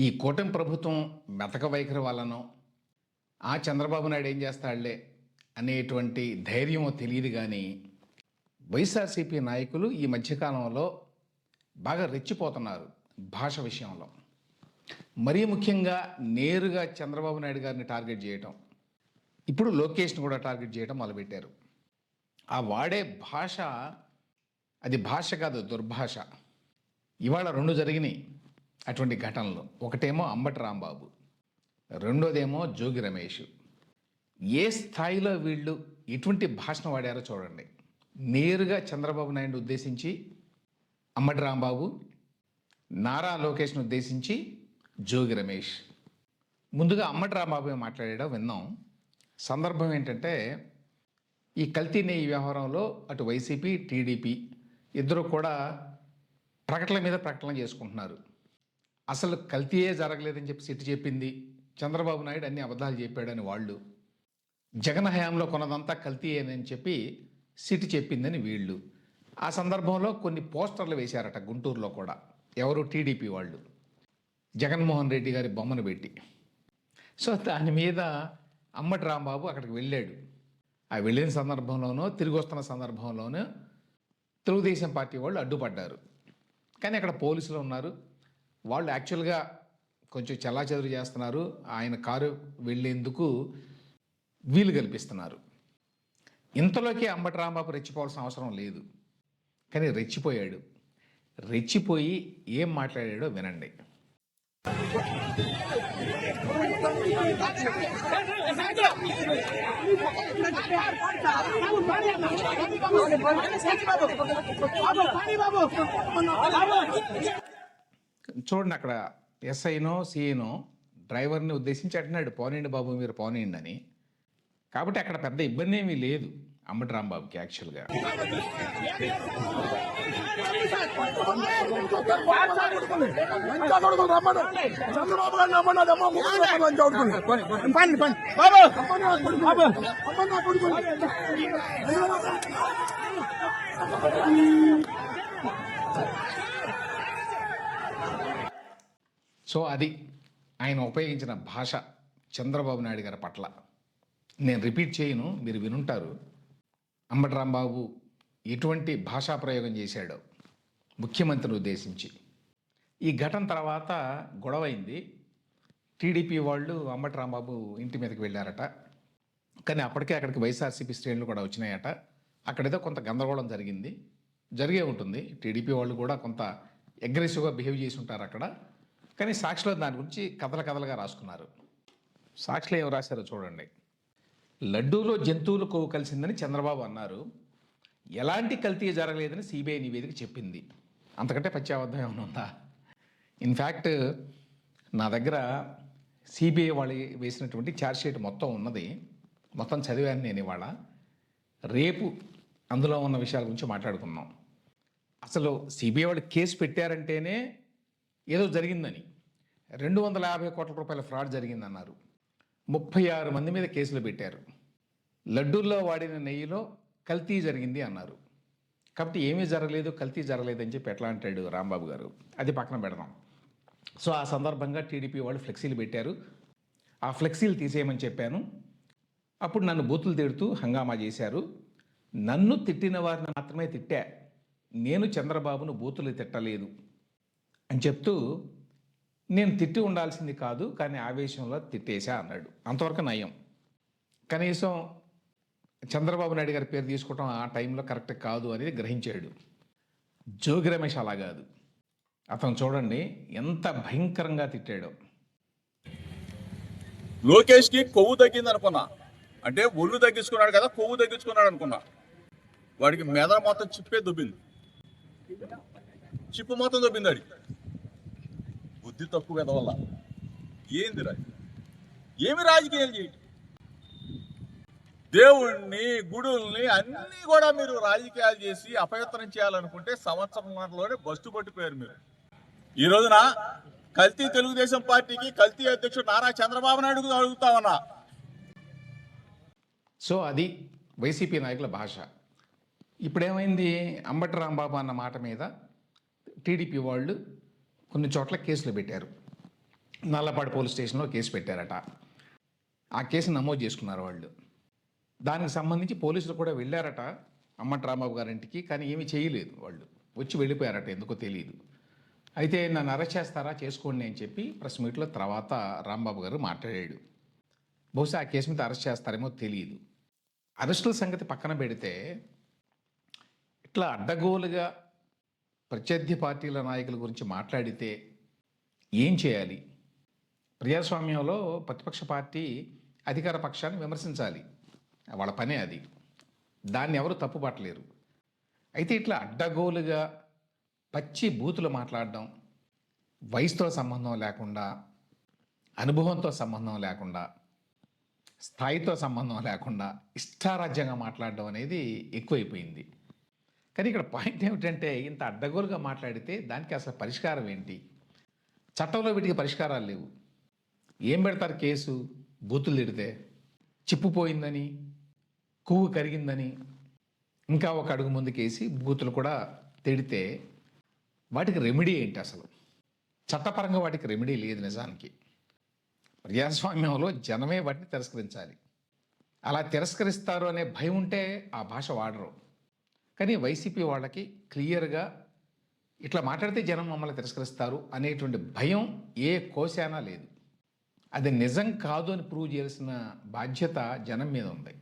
ఈ కూటమి ప్రభుత్వం మెతక వైఖరి వలన ఆ చంద్రబాబు నాయుడు ఏం చేస్తాడులే అనేటువంటి ధైర్యం తెలియదు కానీ వైఎస్ఆర్సీపీ నాయకులు ఈ మధ్యకాలంలో బాగా రెచ్చిపోతున్నారు భాష విషయంలో. మరీ ముఖ్యంగా నేరుగా చంద్రబాబు నాయుడు గారిని టార్గెట్ చేయటం. ఇప్పుడు లోకేష్ని కూడా టార్గెట్ చేయటం మొదలుపెట్టారు. ఆ వాడే భాష అది భాష కాదు దుర్భాష. ఇవాళ రెండు జరిగినాయి. అటువంటి ఘటనలు. ఒకటేమో అంబటి రాంబాబు. రెండోదేమో జోగి రమేష్. ఏ స్థాయిలో వీళ్ళు ఎటువంటి భాషణ వాడారో చూడండి. నేరుగా చంద్రబాబు నాయుడు ఉద్దేశించి అమ్మటి రాంబాబు నారా లోకేష్ను ఉద్దేశించి జోగి రమేష్. ముందుగా అమ్మటి రాంబాబు మాట్లాడడం విన్నాం సందర్భం ఏంటంటే ఈ కల్తీ నెయ్యి వ్యవహారంలో అటు వైసీపీ టీడీపీ ఇద్దరు కూడా ప్రకటనల మీద ప్రకటన చేసుకుంటున్నారు. అసలు కల్తీయే జరగలేదని చెప్పి సిట్ చెప్పింది. చంద్రబాబు నాయుడు అన్ని అబద్ధాలు చెప్పాడని వాళ్ళు. జగన్ హయాంలో కొన్నదంతా కల్తీయేనని చెప్పి సిటి చెప్పిందని వీళ్ళు. ఆ సందర్భంలో కొన్ని పోస్టర్లు వేశారట గుంటూరులో కూడా. ఎవరు? టీడీపీ వాళ్ళు. జగన్మోహన్ రెడ్డి గారి బొమ్మను పెట్టి. సో దాని మీద అమ్మటి రాంబాబు అక్కడికి వెళ్ళాడు. ఆ వెళ్ళిన సందర్భంలోనూ తిరిగి వస్తున్న సందర్భంలోనూ తెలుగుదేశం పార్టీ వాళ్ళు అడ్డుపడ్డారు. కానీ అక్కడ పోలీసులు ఉన్నారు. వాళ్ళు యాక్చువల్గా కొంచెం చెల్లాచెదురు చేస్తున్నారు ఆయన కారు వెళ్ళేందుకు వీలు కల్పిస్తున్నారు ఇంతలోకి అంబటరాంబాబు రెచ్చిపోవాల్సిన అవసరం లేదు కానీ రెచ్చిపోయాడు రెచ్చిపోయి ఏం మాట్లాడాడో వినండి చూడండి అక్కడ ఎస్ఐనో సిఐనో డ్రైవర్ని ఉద్దేశించి అంటున్నాడు పోనీయండి బాబు మీరు పోనీయండి అని. కాబట్టి అక్కడ పెద్ద ఇబ్బంది ఏమీ లేదు అమ్మటి రాంబాబుకి యాక్చువల్గా చంద్రబాబు గారిని రమ్మన్నాడు అమ్మ ముగ్గురు రమ్మని చదువుకుని పండి పండి బాబు బాబు అమ్మ నా కొడుకులు సో అది ఆయన ఉపయోగించిన భాష చంద్రబాబు నాయుడు గారి పట్ల. నేను రిపీట్ చేయను మీరు వినుంటారు. అంబటి రాంబాబు ఎటువంటి భాషా ప్రయోగం చేశాడో ముఖ్యమంత్రిని ఉద్దేశించి. ఈ ఘటన తర్వాత గొడవైంది. టీడీపీ వాళ్ళు అంబటి రాంబాబు ఇంటి మీదకి వెళ్ళారట. కానీ అప్పటికే అక్కడికి వైఎస్ఆర్సీపీ శ్రేణులు కూడా వచ్చినాయట. అక్కడేదో కొంత గందరగోళం జరిగింది. జరిగే ఉంటుంది. టీడీపీ వాళ్ళు కూడా కొంత అగ్రెసివ్గా బిహేవ్ చేసి ఉంటారు అక్కడ. కానీ సాక్షిలో దాని గురించి కథల కథలుగా రాసుకున్నారు. సాక్షిలో ఏం రాశారో చూడండి. లడ్డూలో జంతువులు కొవ్వు కలిసిందని చంద్రబాబు అన్నారు. ఎలాంటి కల్తీ జరగలేదని సిబిఐ నివేదిక చెప్పింది. అంతకంటే పచ్చాబద్ధం ఏమైనా ఉందా? ఇన్ఫ్యాక్ట్ నా దగ్గర సిబిఐ వాళ్ళు వేసినటువంటి ఛార్జ్షీట్ మొత్తం ఉన్నది. మొత్తం చదివాను నేను ఇవాళ. రేపు అందులో ఉన్న విషయాల గురించి మాట్లాడుకున్నాం అసలు సిబిఐ వాళ్ళు కేసు పెట్టారంటేనే ఏదో జరిగిందని. రెండు వందల యాభై కోట్ల రూపాయల ఫ్రాడ్ జరిగిందన్నారు. ముప్పై ఆరు మంది మీద కేసులు పెట్టారు. లడ్డూల్లో వాడిన నెయ్యిలో కల్తీ జరిగింది అన్నారు. కాబట్టి ఏమీ జరగలేదు కల్తీ జరగలేదు అని చెప్పి ఎట్లా అంటాడు రాంబాబు గారు? అది పక్కన పెడదాం. సో ఆ సందర్భంగా టీడీపీ వాళ్ళు ఫ్లెక్సీలు పెట్టారు. ఆ ఫ్లెక్సీలు తీసేయమని చెప్పాను. అప్పుడు నన్ను బూతులు తిడుతూ హంగామా చేశారు. నన్ను తిట్టిన వారిని మాత్రమే తిట్టా. నేను చంద్రబాబును బూతులు తిట్టలేదు. అని చెప్తూ నేను తిట్టి ఉండాల్సింది కాదు కానీ ఆవేశంలో తిట్టేశా అన్నాడు. అంతవరకు నయం. కనీసం చంద్రబాబు నాయుడు గారి పేరు తీసుకోవడం ఆ టైంలో కరెక్ట్ కాదు అనేది గ్రహించాడు. జోగి రమేష్ అలా కాదు. అతను చూడండి ఎంత భయంకరంగా తిట్టాడో. లోకేష్కి కొవ్వు తగ్గింది అనుకున్నా. అంటే ఒళ్ళు తగ్గించుకున్నాడు కదా కొవ్వు తగ్గించుకున్నాడు అనుకున్నా. వాడికి మెదడు మొత్తం చిప్పే దుబ్బింది. చిప్పు మొత్తం దుబ్బింది వాడికి. బుద్ధి తక్కువ కదా ఏంది రాజకీయం ఏమి రాజకీయాలు చేయండి దేవుణ్ణి గుడుల్ని అన్నీ కూడా మీరు రాజకీయాలు చేసి అపవిత్రం చేయాలనుకుంటే సంవత్సరంలోనే బస్సు పట్టిపోయారు మీరు. ఈ రోజున కల్తీ తెలుగుదేశం పార్టీకి కల్తీ అధ్యక్షుడు నారా చంద్రబాబు నాయుడు అడుగుతా ఉన్నా సో అది వైసీపీ నాయకుల భాష. ఇప్పుడేమైంది? అంబటి రాంబాబు అన్న మాట మీద టీడీపీ వాళ్ళు కొన్ని చోట్ల కేసులు పెట్టారు. నల్లపాడు పోలీస్ స్టేషన్లో కేసు పెట్టారట. ఆ కేసు నమోదు చేసుకున్నారు వాళ్ళు. దానికి సంబంధించి పోలీసులు కూడా వెళ్ళారట అమ్మ రాంబాబు గారింటికి కానీ ఏమీ చేయలేదు వాళ్ళు. వచ్చి వెళ్ళిపోయారట ఎందుకో తెలియదు అయితే నన్ను అరెస్ట్ చేస్తారా చేసుకోండి అని చెప్పి ప్రెస్ మీట్లో తర్వాత రాంబాబు గారు మాట్లాడాడు. బహుశా ఆ కేసు మీద అరెస్ట్ చేస్తారేమో తెలియదు అరెస్టుల సంగతి పక్కన పెడితే ఇట్లా అడ్డగోలుగా ప్రత్యర్థి పార్టీల నాయకుల గురించి మాట్లాడితే ఏం చేయాలి? ప్రజాస్వామ్యంలో ప్రతిపక్ష పార్టీ అధికార పక్షాన్ని విమర్శించాలి. వాళ్ళ పనే అది. దాన్ని ఎవరు తప్పుపట్టలేరు. అయితే ఇట్లా అడ్డగోలుగా పచ్చి బూతులు మాట్లాడడం వయసుతో సంబంధం లేకుండా అనుభవంతో సంబంధం లేకుండా స్థాయితో సంబంధం లేకుండా ఇష్టారాజ్యంగా మాట్లాడడం అనేది ఎక్కువైపోయింది. కానీ ఇక్కడ పాయింట్ ఏమిటంటే ఇంత అడ్డగోలుగా మాట్లాడితే దానికి అసలు పరిష్కారం ఏంటి? చట్టంలో వీటికి పరిష్కారాలు లేవు. ఏం పెడతారు కేసు? బూతులు తిడితే చిప్పుపోయిందని కొవ్వు కరిగిందని ఇంకా ఒక అడుగు ముందుకేసి బూతులు కూడా తిడితే వాటికి రెమెడీ ఏంటి అసలు? చట్టపరంగా వాటికి రెమెడీ లేదు నిజానికి. ప్రజాస్వామ్యంలో జనమే వాటిని తిరస్కరించాలి. అలా తిరస్కరిస్తారు అనే భయం ఉంటే ఆ భాష వాడరు. కానీ వైసీపీ వాళ్ళకి క్లియర్గా ఇట్లా మాట్లాడితే జనం మమ్మల్ని తిరస్కరిస్తారు అనేటువంటి భయం ఏ కోశానా లేదు. అది నిజం కాదు అని ప్రూవ్ చేయాల్సిన బాధ్యత జనం మీద ఉంది.